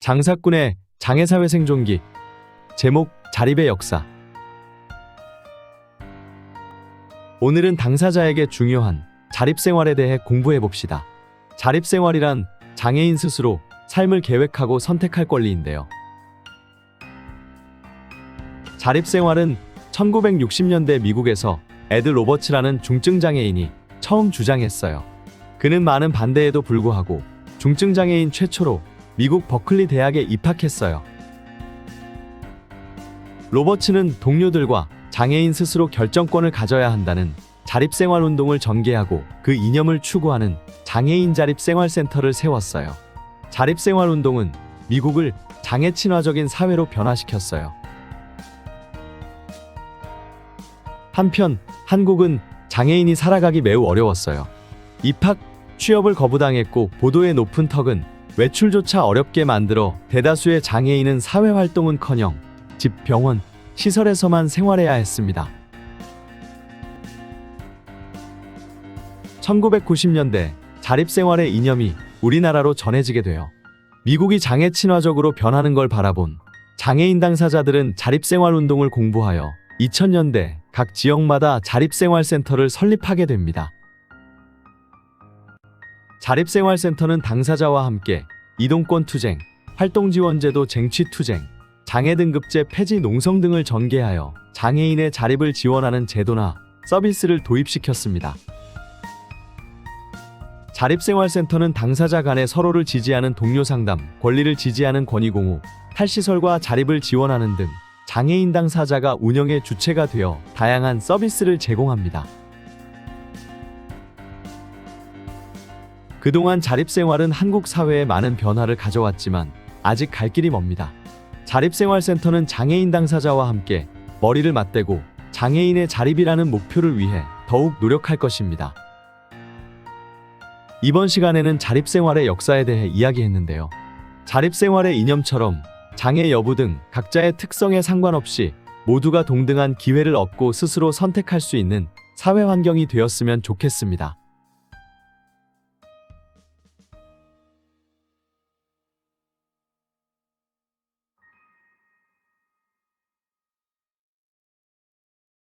장사꾼의 장애사회 생존기 제목 자립의 역사 오늘은 당사자에게 중요한 자립생활에 대해 공부해 봅시다. 자립생활이란 장애인 스스로 삶을 계획하고 선택할 권리인데요. 자립생활은 1960년대 미국에서 에드 로버츠라는 중증장애인이 처음 주장했어요. 그는 많은 반대에도 불구하고 중증장애인 최초로 미국 버클리 대학에 입학했어요. 로버츠는 동료들과 장애인 스스로 결정권을 가져야 한다는 자립생활 운동을 전개하고 그 이념을 추구하는 장애인 자립생활센터를 세웠어요. 자립생활 운동은 미국을 장애 친화적인 사회로 변화시켰어요. 한편 한국은 장애인이 살아가기 매우 어려웠어요. 입학, 취업을 거부당했고 보도의 높은 턱은 외출조차 어렵게 만들어 대다수의 장애인은 사회 활동은커녕 집, 병원, 시설에서만 생활해야 했습니다. 1990년대 자립생활의 이념이 우리나라로 전해지게 되어 미국이 장애 친화적으로 변하는 걸 바라본 장애인 당사자들은 자립생활 운동을 공부하여 2000년대 각 지역마다 자립생활센터를 설립하게 됩니다. 자립생활센터는 당사자와 함께 이동권 투쟁, 활동지원제도 쟁취 투쟁, 장애 등급제 폐지 농성 등을 전개하여 장애인의 자립을 지원하는 제도나 서비스를 도입시켰습니다. 자립생활센터는 당사자 간에 서로를 지지하는 동료 상담, 권리를 지지하는 권위 공유, 탈시설과 자립을 지원하는 등 장애인 당사자가 운영의 주체가 되어 다양한 서비스를 제공합니다. 그동안 자립생활은 한국 사회에 많은 변화를 가져왔지만 아직 갈 길이 멉니다. 자립생활센터는 장애인 당사자와 함께 머리를 맞대고 장애인의 자립이라는 목표를 위해 더욱 노력할 것입니다. 이번 시간에는 자립생활의 역사에 대해 이야기했는데요. 자립생활의 이념처럼 장애 여부 등 각자의 특성에 상관없이 모두가 동등한 기회를 얻고 스스로 선택할 수 있는 사회 환경이 되었으면 좋겠습니다.